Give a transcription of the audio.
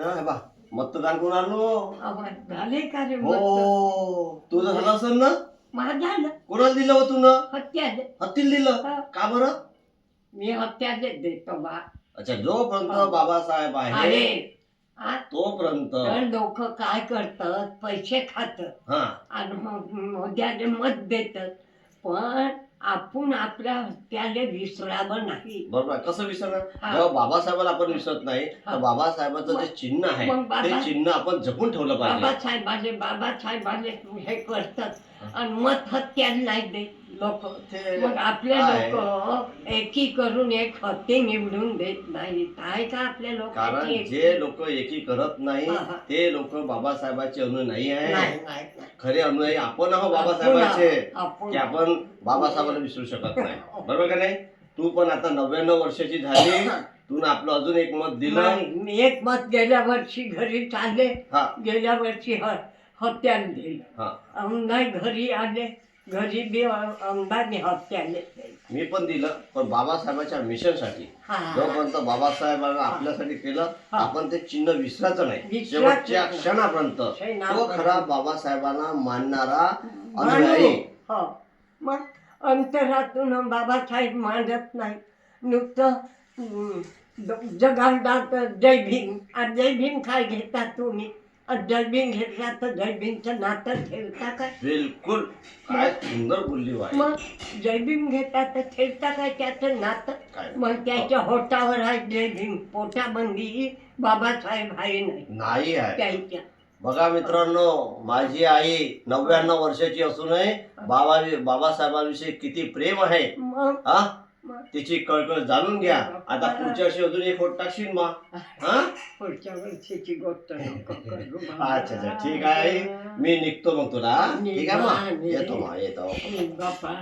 ना हे बा मतदान कोणालो आवाज झाले का रे हो मत. तुझं झालं असेल ना? मला झालं. कोणाला दिलं हो तू हत्या दे. हत्तीला दिलं? हा. का बरं? मी हत्या देत देतो बा. अच्छा जोपर्यंत हा. बाबासाहेब आहे. अरे आ, तोपर्यंत. लोक काय करतात? पैसे खात हा. आणि मग मत देतात. पण आपण आपल्या हत्याले विसरावं नाही बरोबर आहे. कसं विसरणार हा. जेव्हा बाबासाहेबाला आपण विसरत नाही तर हा. बाबासाहेबाचं जे चिन्ह आहे मग बाबा- ते चिन्ह आपण जपून ठेवलं पाहिजे बाबासाहेबाले बाबासाहेबाले हे करतात आणि मत हत्याला नाही देत लोक ते मग आपले आहे. लोक एकी करून एक हत्ती निवडून देत नाहीत आहे का आपल्या कारण लोकांची जे लोक एकी करत नाही हा, हा. ते लोक बाबासाहेबाचे आहे नाही नाही नाही. खरे अनुयायी आपण आहोत बाबासाहेबाचे. की आपण बाबासाहेबाला विसरू शकत नाही. बरोबर का नाही? तू पण आता नव्याण्णव वर्षाची झाली. तू आपलं अजून एक मत दिलं. मी एक मत गेल्या वर्षी घरी चालले. गेल्या वर्षी हत्याने दिलं. हा. नाही घरी आले. घरी बी अंदाने हत्याने दिलं. मी पण दिलं पण बाबासाहेबाच्या मिशनसाठी. जोपर्यंत बाबासाहेबांना आपल्यासाठी केलं. आपण ते चिन्ह विसरायचं नाही शेवटच्या. क्षणापर्यंत. तो खरा बाबासाहेबांना मानणारा मानू. अनुयायी हो मग अंतरातून बाबासाहेब मानत नाही नुसतं ज- जगाला जय भीम आणि जय भीम काय घेता तुम्ही भीम घेतला तर भीमचं नातं ठेवता काय बिलकुल काय सुंदर बोलली बाई मग भीम घेता तर ठेवता काय त्याचं नातं काय? मग त्याच्या होटावर आहे जय भीम पोटाबंदी बाबासाहेब आहे नाही। नाही आहे। त्याच्या बघा मित्रांनो माझी आई नव्याण्णव वर्षाची असूनही बाबा बाबासाहेबांविषयी किती प्रेम आहे मग हा? मग तिची कळकळ जाणून घ्या. आता पुढच्या वर्षी अजून एक होट टाकशील मा हा? पुढच्या वर्षीची गोष्ट नको करू अच्छा अच्छा ठीक आहे. मी निघतो मग तुला? ठीक आहे मा येतो मा येतो. पण